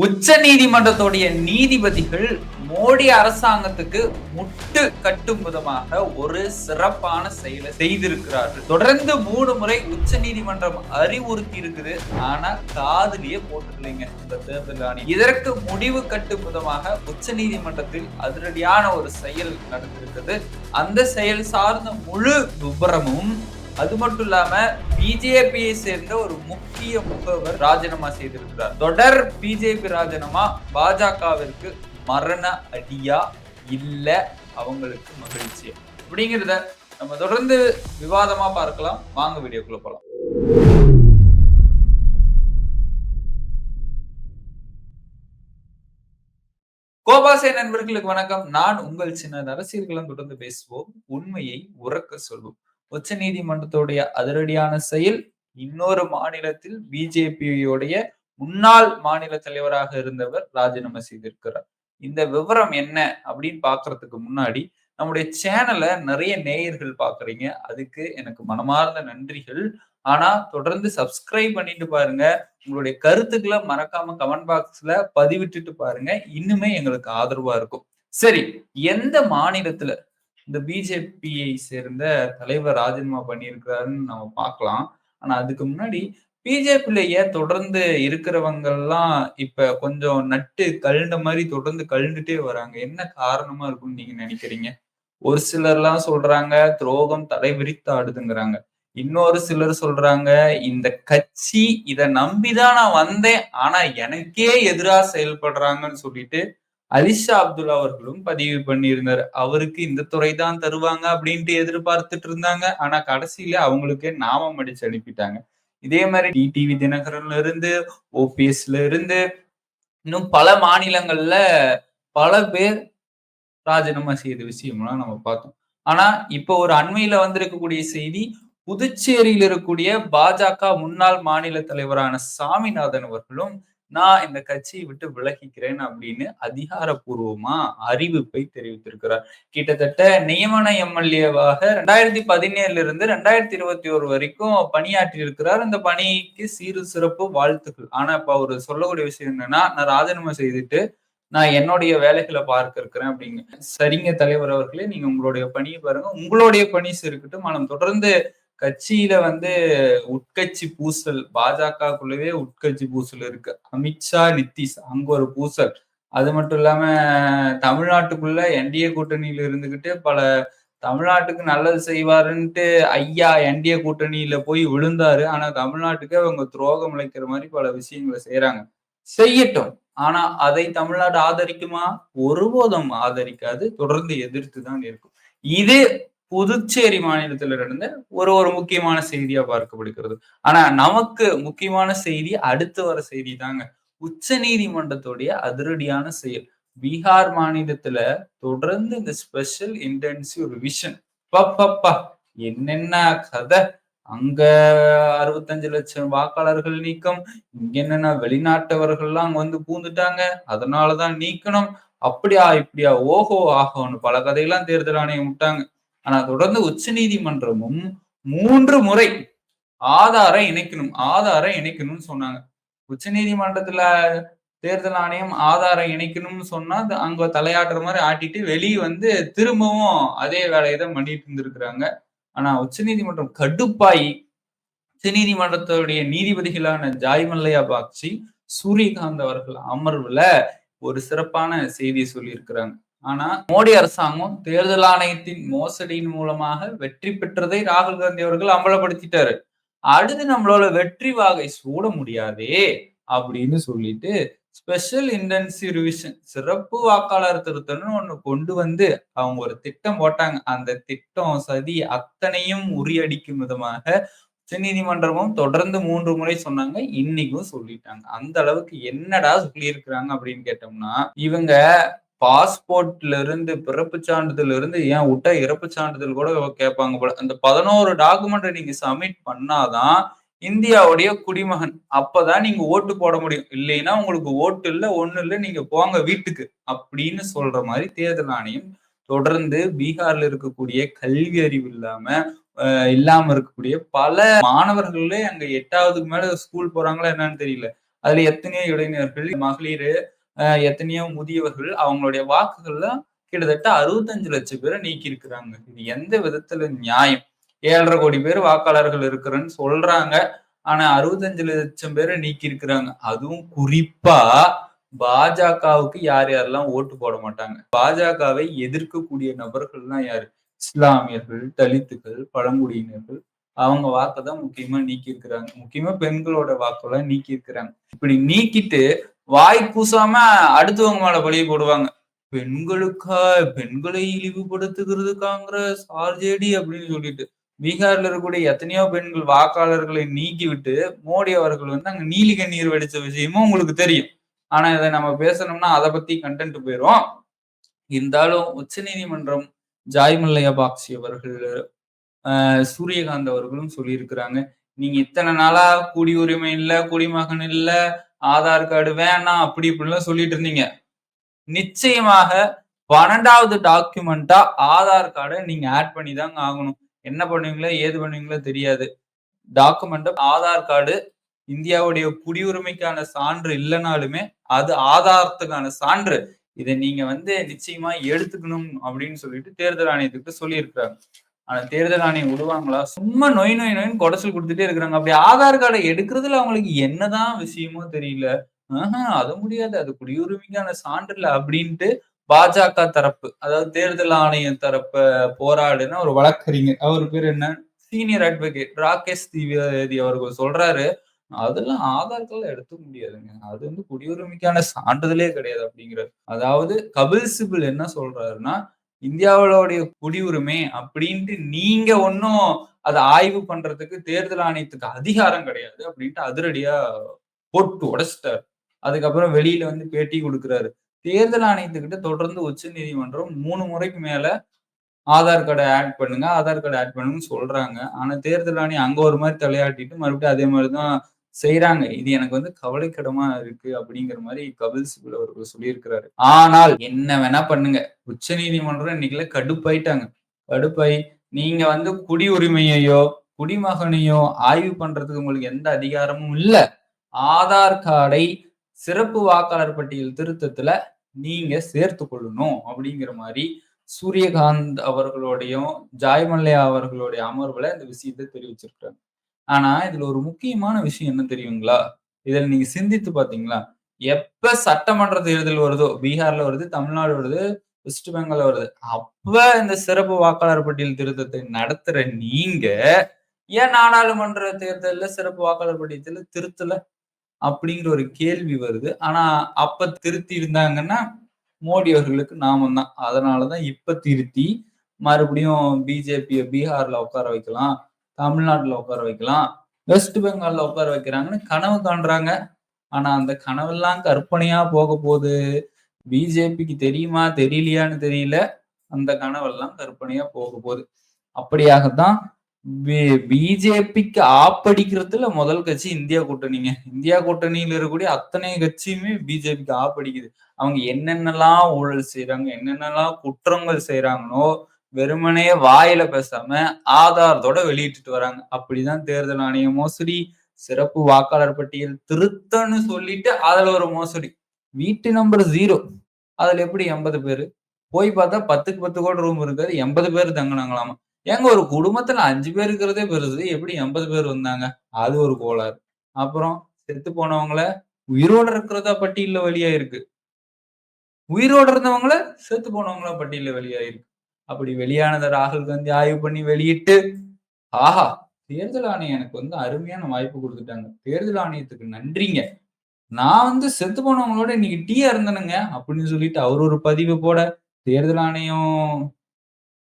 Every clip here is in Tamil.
உச்ச நீதிமன்றத்துடைய நீதிபதிகள் மோடி அரசாங்கத்துக்கு முட்டு கட்டும் விதமாக ஒரு சிறப்பான செயலை செய்திருக்கிறார்கள். தொடர்ந்து மூணு முறை உச்ச நீதிமன்றம் அறிவுறுத்தி இருக்குது. ஆனா காதலியே போட்டுக்கலைங்க இந்த தேர்தல் ஆணையம். இதற்கு முடிவு கட்டும் விதமாக உச்ச நீதிமன்றத்தில் அதிரடியான ஒரு செயல் நடந்திருக்குது. அந்த செயல் சார்ந்த முழு விபரமும் அது மட்டும் இல்லாம பிஜேபியை சேர்ந்த ஒரு முக்கிய முகவர் ராஜினாமா செய்திருக்கிறார். தொடர் பிஜேபி ராஜினாமா பாஜகவிற்கு மரண அடியா இல்ல அவங்களுக்கு மகிழ்ச்சி? அப்படிங்கிறத நம்ம தொடர்ந்து விவாதமா பார்க்கலாம். வாங்க வீடியோக்குள்ள போலாம். கோபாசே நண்பர்களுக்கு வணக்கம். நான் உங்கள் சின்ன அரசியல்களும் தொடர்ந்து பேசுவோம். உண்மையை உறக்க சொல்வோம். உச்ச நீதிமன்றத்துடைய அதிரடியான செயல் இன்னொரு மாநிலத்தில் பிஜேபியுடைய முன்னாள் மாநில தலைவராக இருந்தவர் ராஜினாமா செய்திருக்கிறார் இந்த விவரம் என்ன அப்படின்னு பாக்குறதுக்கு முன்னாடி நம்முடைய சேனலை நிறைய நேயர்கள் பாக்குறீங்க அதுக்கு எனக்கு மனமார்ந்த நன்றிகள். ஆனா தொடர்ந்து சப்ஸ்கிரைப் பண்ணிட்டு பாருங்க. உங்களுடைய கருத்துக்களை மறக்காம கமெண்ட் பாக்ஸ்ல பதிவிட்டுட்டு பாருங்க. இன்னுமே எங்களுக்கு ஆதரவா இருக்கும். சரி எந்த மாநிலத்துல இந்த பிஜேபியை சேர்ந்த தலைவர் ராஜினாமா பண்ணியிருக்கிறாருன்னு நம்ம பார்க்கலாம். ஆனா அதுக்கு முன்னாடி பிஜேபியிலேயே தொடர்ந்து இருக்கிறவங்க எல்லாம் இப்ப கொஞ்சம் நட்டு கழுண்ட மாதிரி தொடர்ந்து கழுண்டுட்டே வராங்க? என்ன காரணமா இருக்கும்னு நீங்க நினைக்கிறீங்க? ஒரு சிலர் எல்லாம் சொல்றாங்க துரோகம் தலை விரித்து ஆடுதுங்கிறாங்க. இன்னொரு சிலர் சொல்றாங்க இந்த கட்சி இதை நம்பிதான் நான் வந்தேன் ஆனா எனக்கே எதிராக செயல்படுறாங்கன்னு சொல்லிட்டு அலிஷா அப்துல்லா அவர்களும் பதிவு பண்ணியிருந்தார். அவருக்கு இந்த துறை தான் தருவாங்க அப்படின்ட்டு எதிர்பார்த்துட்டு இருந்தாங்க. ஆனா கடைசியில அவங்களுக்கே நாமம் அடிச்சு அனுப்பிட்டாங்க. இதே மாதிரி டிடிவி தினகரன்ல இருந்து ஓபிஎஸ்ல இருந்து இன்னும் பல மாநிலங்கள்ல பல பேர் ராஜினாமா செய்த விஷயம்லாம் நம்ம பார்த்தோம். ஆனா இப்போ ஒரு அண்மையில வந்திருக்கக்கூடிய செய்தி புதுச்சேரியில் இருக்கக்கூடிய பாஜக முன்னாள் மாநில தலைவரான சாமிநாதன் அவர்களும் நான் இந்த கட்சியை விட்டு விலகிக்கிறேன் அப்படின்னு அதிகாரப்பூர்வமா அறிவிப்பை தெரிவித்திருக்கிறார். கிட்டத்தட்ட நியமன எம்எல்ஏவாக ரெண்டாயிரத்தி பதினேழுல இருந்து ரெண்டாயிரத்தி இருபத்தி ஒரு வரைக்கும் பணியாற்றி இருக்கிறார். அந்த பணிக்கு சீரு சிறப்பு வாழ்த்துக்கள். ஆனா இப்ப அவர் சொல்லக்கூடிய விஷயம் என்னன்னா நான் ராஜினாமா செய்துட்டு நான் என்னுடைய வேலைகளை பார்க்க இருக்கிறேன் அப்படிங்க சரிங்க தலைவர் அவர்களே நீங்க உங்களுடைய பணியை பாருங்க. உங்களுடைய பணி இருக்கட்டும் ஆனால் தொடர்ந்து கட்சியில வந்து உட்கட்சி பூசல் பாஜகக்குள்ளவே உட்கட்சி பூசல் இருக்கு. அமித்ஷா நிதிஷ் அங்க ஒரு பூசல். அது மட்டும் இல்லாம தமிழ்நாட்டுக்குள்ள என்டிஏ கூட்டணியில இருந்துகிட்டு பல தமிழ்நாட்டுக்கு நல்லது செய்வாருன்ட்டு ஐயா என்டிஏ கூட்டணியில போய் விழுந்தாரு. ஆனா தமிழ்நாட்டுக்கு அவங்க துரோகம் இழைக்கிற மாதிரி பல விஷயங்களை செய்யறாங்க செய்யட்டும். ஆனா அதை தமிழ்நாடு ஆதரிக்குமா? ஒருபோதும் ஆதரிக்காது. தொடர்ந்து எதிர்த்து தான் இருக்கும். இது புதுச்சேரி மாநிலத்திலிருந்து ஒரு ஒரு முக்கியமான செய்தியா பார்க்கப்படுகிறது. ஆனா நமக்கு முக்கியமான செய்தி அடுத்து வர செய்தி தாங்க உச்ச நீதிமன்றத்துடைய அதிரடியான செயல். பீகார் மாநிலத்துல தொடர்ந்து இந்த ஸ்பெஷல் இன்டென்சிவ் ரிவிஷன். பப்பப்பா என்னென்ன கதை? அங்க அறுபத்தஞ்சு லட்சம் வாக்காளர்கள் நீக்கம். இங்க என்னன்னா வெளிநாட்டவர்கள்லாம் அங்க வந்து பூந்துட்டாங்க? அதனாலதான் நீக்கணும். அப்படியா இப்படியா? ஓஹோ ஆகோன்னு பல கதையெல்லாம் தேர்தல் ஆணையம் விட்டாங்க. ஆனா தொடர்ந்து உச்ச நீதிமன்றமும் மூன்று முறை ஆதாரம் இணைக்கணும் ஆதாரம் இணைக்கணும்னு சொன்னாங்க. உச்ச நீதிமன்றத்துல தேர்தல் ஆணையம் ஆதாரம் இணைக்கணும்னு சொன்னா அங்க தலையாடுற மாதிரி ஆட்டிட்டு வெளியே வந்து திரும்பவும் அதே வேலையை தான் பண்ணிட்டு இருந்திருக்கிறாங்க. ஆனா உச்ச நீதிமன்றம் கடுப்பாயி உச்ச நீதிமன்றத்துடைய நீதிபதிகளான ஜாய்மல்லையா பாக்சி சூரியகாந்த் அவர்கள் அமர்வுல ஒரு சிறப்பான செய்தியை சொல்லியிருக்கிறாங்க. ஆனா மோடி அரசாங்கம் தேர்தல் ஆணையத்தின் மோசடியின் மூலமாக வெற்றி பெற்றதை ராகுல் காந்தி அவர்கள் அம்பலப்படுத்திட்டாரு. அடுத்து நம்மளோட வெற்றி வாகை சூட முடியாதே அப்படின்னு சொல்லிட்டு ஸ்பெஷல் இன்டென்சிவ் ரிவிஷன் சிறப்பு வாக்காளர் திருத்தம்னு ஒண்ணு கொண்டு வந்து அவங்க ஒரு திட்டம் போட்டாங்க. அந்த திட்டம் சதி அத்தனையும் உரியடிக்கும் விதமாக உச்சநீதிமன்றமும் தொடர்ந்து மூன்று முறை சொன்னாங்க. இன்னைக்கும் சொல்லிட்டாங்க. அந்த அளவுக்கு என்னடா சொல்லியிருக்கிறாங்க அப்படின்னு கேட்டோம்னா இவங்க பாஸ்போர்ட்ல இருந்து பிறப்பு சான்றிதழ் இருந்து ஏன் விட்டா இறப்பு சான்றிதழ் கூட கேட்பாங்க போல. அந்த பதினோரு டாக்குமெண்ட் நீங்க சப்மிட் பண்ணாதான் இந்தியாவுடைய குடிமகன். அப்பதான் நீங்க ஓட்டு போட முடியும். இல்லைன்னா உங்களுக்கு ஓட்டு இல்ல ஒண்ணு இல்ல நீங்க போங்க வீட்டுக்கு அப்படின்னு சொல்ற மாதிரி தேர்தல் ஆணையம் தொடர்ந்து பீகார்ல இருக்கக்கூடிய கல்வி அறிவு இல்லாம இல்லாம இருக்கக்கூடிய பல மாணவர்களே அங்க எட்டாவதுக்கு மேல ஸ்கூல் போறாங்களா என்னன்னு தெரியல. அதுல எத்தனையோ இளைஞர்கள் மகளிர் எத்தனையோ முதியவர்கள் அவங்களுடைய வாக்குகள்ல கிட்டத்தட்ட அறுபத்தஞ்சு லட்சம் பேரை நீக்கி இருக்கிறாங்க இது எந்த விதத்துல நியாயம்? ஏழரை கோடி பேர் வாக்காளர்கள் இருக்கிறேன்னு சொல்றாங்க. ஆனா அறுபத்தஞ்சு லட்சம் பேரை நீக்கி இருக்கிறாங்க அதுவும் குறிப்பா பாஜகவுக்கு யார் யாரெல்லாம் ஓட்டு போட மாட்டாங்க? பாஜகவை எதிர்க்கக்கூடிய நபர்கள்லாம் யாரு? இஸ்லாமியர்கள் தலித்துகள் பழங்குடியினர்கள். அவங்க வாக்கை தான் முக்கியமா நீக்கி இருக்கிறாங்க முக்கியமா பெண்களோட வாக்கெல்லாம் நீக்கி இருக்கிறாங்க இப்படி நீக்கிட்டு வாய் பூசாம அடுத்தவங்க மேல பழிய போடுவாங்க. பெண்களுக்கா? பெண்களை இழிவுபடுத்துகிறது காங்கிரஸ் ஆர்ஜேடி அப்படின்னு சொல்லிட்டு. பீகார்ல இருக்கக்கூடிய எத்தனையோ பெண்கள் வாக்காளர்களை நீக்கி விட்டு மோடி அவர்கள் வந்து அங்க நீலி கண்ணீர் வெடிச்ச விஷயமும் உங்களுக்கு தெரியும். ஆனா இதை நம்ம பேசணும்னா அதை பத்தி கண்டென்ட் போயிரும். இருந்தாலும் உச்ச நீதிமன்றம் ஜாய்மல்லையா பாக்சி அவர்கள்? சூரியகாந்த் அவர்களும் சொல்லியிருக்கிறாங்க. நீங்க இத்தனை நாளா குடியுரிமை இல்ல குடிமகன் இல்ல ஆதார் கார்டு வேணாம் அப்படி இப்படிலாம் சொல்லிட்டு இருந்தீங்க. நிச்சயமாக பன்னெண்டாவது டாக்குமெண்டா ஆதார் கார்டை நீங்க ஆட் பண்ணி தாங்க ஆகணும். என்ன பண்ணுவீங்களோ ஏது பண்ணுவீங்களோ தெரியாது. டாக்குமெண்ட் ஆதார் கார்டு இந்தியாவுடைய குடியுரிமைக்கான சான்று இல்லைனாலுமே அது ஆதாரத்துக்கான சான்று. இதை நீங்க வந்து நிச்சயமா எடுத்துக்கணும் அப்படின்னு சொல்லிட்டு தேர்தல் ஆணையத்துக்கு சொல்லியிருக்கிறாங்க. ஆனா தேர்தல் ஆணையம் விடுவாங்களா? சும்மா நொய் நொய் நொயின்னு குடச்சல் கொடுத்துட்டே இருக்கிறாங்க. அப்படி ஆதார் கார்டை எடுக்கிறதுல அவங்களுக்கு என்னதான் விஷயமோ தெரியல. ஆஹ் அது முடியாது. அது குடியுரிமைக்கான சான்று இல்லை அப்படின்ட்டு பாஜக தரப்பு அதாவது தேர்தல் ஆணையம் தரப்ப போராடுன ஒரு வழக்கறிஞர். அவர் பேர் என்ன? சீனியர் அட்வொகேட் ராகேஷ் திவேதி அவர்கள் சொல்றாரு. அதெல்லாம் ஆதார் கார்டு எடுத்துக்க முடியாதுங்க. அது வந்து குடியுரிமைக்கான சான்றிதழே கிடையாது அப்படிங்கிறது அதாவது கபில் சிபில் என்ன சொல்றாருன்னா இந்தியாவோடைய குடியுரிமை அப்படின்ட்டு நீங்க ஒன்னும் அதை ஆய்வு பண்றதுக்கு தேர்தல் ஆணையத்துக்கு அதிகாரம் கிடையாது அப்படின்ட்டு அதிரடியா போட்டு உடைச்சிட்டாரு. அதுக்கப்புறம் வெளியில வந்து பேட்டி கொடுக்குறாரு. தேர்தல் ஆணையத்துக்கிட்ட தொடர்ந்து உச்ச நீதிமன்றம் மூணு முறைக்கு மேல ஆதார் கார்டை ஆட் பண்ணுங்க ஆதார் கார்டு ஆட் பண்ணுங்கன்னு சொல்றாங்க. ஆனா தேர்தல் ஆணையம் அங்க ஒரு மாதிரி தலையாட்டிட்டு மறுபடியும் அதே மாதிரிதான் செய்யறாங்க இது எனக்கு வந்து கவலைக்கிடமா இருக்கு அப்படிங்கிற மாதிரி கபில் சிபில் அவர்கள் சொல்லியிருக்கிறாரு. ஆனால் என்ன வேணா பண்ணுங்க. உச்ச நீதிமன்றம் இன்னைக்குல கடுப்பாயிட்டாங்க. கடுப்பாய் நீங்க வந்து குடி உரிமையையோ குடிமகனையோ ஆய்வு பண்றதுக்கு உங்களுக்கு எந்த அதிகாரமும் இல்ல. ஆதார் கார்டை சிறப்பு வாக்காளர் பட்டியல் திருத்தத்துல நீங்க சேர்த்து கொள்ளணும் அப்படிங்கிற மாதிரி சூரியகாந்த் அவர்களுடையும் ஜாய்மல்லையா அவர்களுடைய அமர்வுல இந்த விஷயத்தை தெரிவிச்சிருக்கிறாங்க. ஆனா இதுல ஒரு முக்கியமான விஷயம் என்ன தெரியுங்களா? இதுல நீங்க சிந்தித்து பாத்தீங்களா? எப்ப சட்டமன்ற தேர்தல் வருதோ பீகார்ல வருது தமிழ்நாடு வருது வெஸ்ட் பெங்கால் வருது அப்ப இந்த சிறப்பு வாக்காளர் பட்டியல் திருத்தத்தை நடத்துற நீங்க ஏன் நாடாளுமன்ற தேர்தல்ல சிறப்பு வாக்காளர் பட்டியல திருத்தல? அப்படிங்கிற ஒரு கேள்வி வருது. ஆனா அப்ப திருத்தி இருந்தாங்கன்னா மோடி அவர்களுக்கு நாமம் தான். அதனாலதான் இப்ப திருத்தி மறுபடியும் பிஜேபியை பீகார்ல உட்கார வைக்கலாம். தமிழ்நாட்டுல உட்கார வைக்கலாம். வெஸ்ட் பெங்கால்ல உட்கார வைக்கிறாங்கன்னு கனவு காண்றாங்க. ஆனா அந்த கனவெல்லாம் கற்பனையா போக போகுது. பிஜேபிக்கு தெரியுமா தெரியலையான்னு தெரியல. அந்த கனவெல்லாம் கற்பனையா போக போகுது. அப்படியாகத்தான் பிஜேபிக்கு ஆப்படிக்கிறதுல முதல் கட்சி இந்தியா கூட்டணிங்க. இந்தியா கூட்டணியில இருக்கக்கூடிய அத்தனை கட்சியுமே பிஜேபிக்கு ஆப்படிக்குது. அவங்க என்னென்னலாம் ஊழல் செய்யறாங்க என்னென்னலாம் குற்றங்கள் செய்யறாங்களோ வெறுமனே வாயில பேசாம ஆதாரத்தோட வெளியிட்டுட்டு வராங்க. அப்படிதான் தேர்தல் ஆணைய மோசடி சிறப்பு வாக்காளர் பட்டியல் திருத்தன்னு சொல்லிட்டு அதுல ஒரு மோசடி. வீட்டு நம்பர் ஜீரோ அதுல எப்படி எண்பது பேரு? போய் பார்த்தா பத்துக்கு பத்து கோடி ரூம் இருக்காது. எண்பது பேர் தங்கினாங்களாமா? ஏங்க ஒரு குடும்பத்துல அஞ்சு பேர் இருக்கிறதே பெருசு. எப்படி எண்பது பேர் வந்தாங்க? அது ஒரு கோளாறு. அப்புறம் செத்து போனவங்கள உயிரோட இருக்கிறதா பட்டியல வெளியாயிருக்கு. உயிரோட இருந்தவங்கள செத்து போனவங்களா பட்டியல வெளியாயிருக்கு. அப்படி வெளியானதை ராகுல் காந்தி ஆய்வு பண்ணி வெளியிட்டு ஆஹா தேர்தல் ஆணையம் எனக்கு வந்து அருமையான வாய்ப்பு கொடுத்துட்டாங்க. தேர்தல் ஆணையத்துக்கு நன்றிங்க. நான் வந்து செத்து போனவங்களோட இன்னைக்கு டீயா இருந்தனுங்க அப்படின்னு சொல்லிட்டு அவர் ஒரு பதிவு போட தேர்தல் ஆணையம்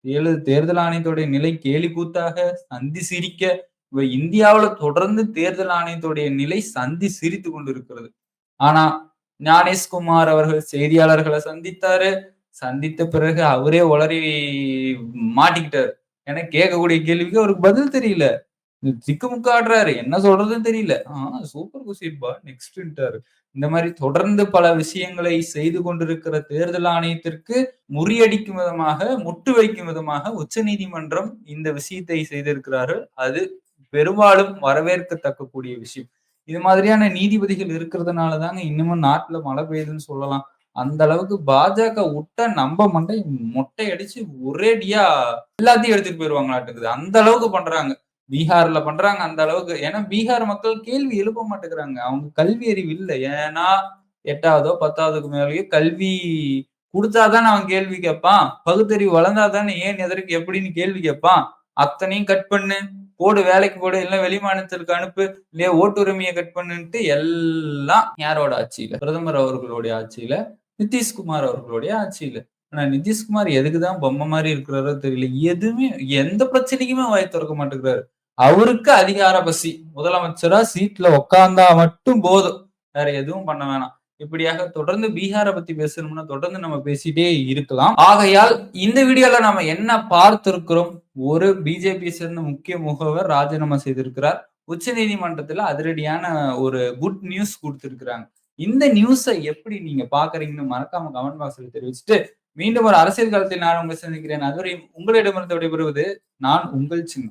ஏழு தேர்தல் ஆணையத்துடைய நிலை கேலி கூத்தாக சந்தி சிரிக்க இவ இந்தியாவில தொடர்ந்து தேர்தல் ஆணையத்துடைய நிலை சந்தி சிரித்து கொண்டிருக்கிறது. ஆனா ஞானேஷ்குமார் அவர்கள் செய்தியாளர்களை சந்தித்தாரு. சந்தித்த பிறகு அவரே உளறி மாட்டிக்கிட்டாரு. ஏன்னா கேட்கக்கூடிய கேள்விக்கு அவருக்கு பதில் தெரியல. திக்குமுக்காடுறாரு என்ன சொல்றதுன்னு தெரியல. ஆஹ் சூப்பர் குசிப்பா நெக்ஸ்ட்ன்ட்டாரு இந்த மாதிரி தொடர்ந்து பல விஷயங்களை செய்து கொண்டிருக்கிற தேர்தல் ஆணையத்திற்கு முறியடிக்கும் விதமாக முட்டு வைக்கும் விதமாக உச்ச நீதிமன்றம் இந்த விஷயத்தை செய்திருக்கிறார்கள். அது பெரும்பாலும் வரவேற்கத்தக்கக்கூடிய விஷயம். இது மாதிரியான நீதிபதிகள் இருக்கிறதுனால தாங்க இன்னமும் நாட்டுல மழை பெய்யுதுன்னு சொல்லலாம். அந்த அளவுக்கு பாஜக விட்டா நம்ம மண்டை மொட்டை அடிச்சு ஒரேடியா எல்லாத்தையும் எடுத்துட்டு போயிருவாங்களாட்டுக்குது. அந்த அளவுக்கு பண்றாங்க. பீகார்ல பண்றாங்க அந்த அளவுக்கு. ஏன்னா பீகார் மக்கள் கேள்வி எழுப்ப மாட்டேங்கிறாங்க. அவங்க கல்வி அறிவு இல்லை. ஏன்னா எட்டாவதோ பத்தாவதுக்கு மேலேயோ கல்வி கொடுத்தாதான் அவன் கேள்வி கேட்பான் பகுத்தறிவு வளர்ந்தாதானே ஏன் எதற்கு எப்படின்னு கேள்வி கேட்பான் அத்தனையும் கட் பண்ணு. போடு வேலைக்கு போடு இல்லை வெளிமாநிலத்திற்கு அனுப்பு. இல்லையா ஓட்டுரிமையை கட் பண்ணுன்ட்டு எல்லாம் யாரோட ஆட்சியில? பிரதமர் அவர்களுடைய ஆட்சியில நிதிஷ்குமார் அவர்களுடைய ஆட்சியில. ஆனா நிதிஷ்குமார் எதுக்குதான் பொம்மை மாதிரி இருக்கிறாரோ தெரியல. எதுவுமே எந்த பிரச்சனைக்குமே வாய் திறக்க மாட்டேங்கிறாரு. அவருக்கு அதிகார பசி. முதலமைச்சரா சீட்ல உக்காந்தா மட்டும் போதும். வேற எதுவும் பண்ண வேணாம். இப்படியாக தொடர்ந்து பீகாரை பத்தி பேசணும்னா தொடர்ந்து நம்ம பேசிட்டே இருக்கலாம். ஆகையால் இந்த வீடியோல நம்ம என்ன பார்த்திருக்கிறோம்? ஒரு பிஜேபி சேர்ந்த முக்கிய முகவர் ராஜினாமா செய்திருக்கிறார். உச்ச நீதிமன்றத்துல அதிரடியான ஒரு குட் நியூஸ் கொடுத்திருக்கிறாங்க. இந்த நியூஸை எப்படி நீங்க பாக்குறீங்கன்னு மறக்காம கமெண்ட் பாக்ஸ்ல தெரிவிச்சுட்டு மீண்டும் ஒரு அரசியல் காலத்தில் நான் உங்களை சந்திக்கிறேன். அதுவரை உங்களிடமிருந்து விடைபெறுவது நான் உங்கள் சின்ன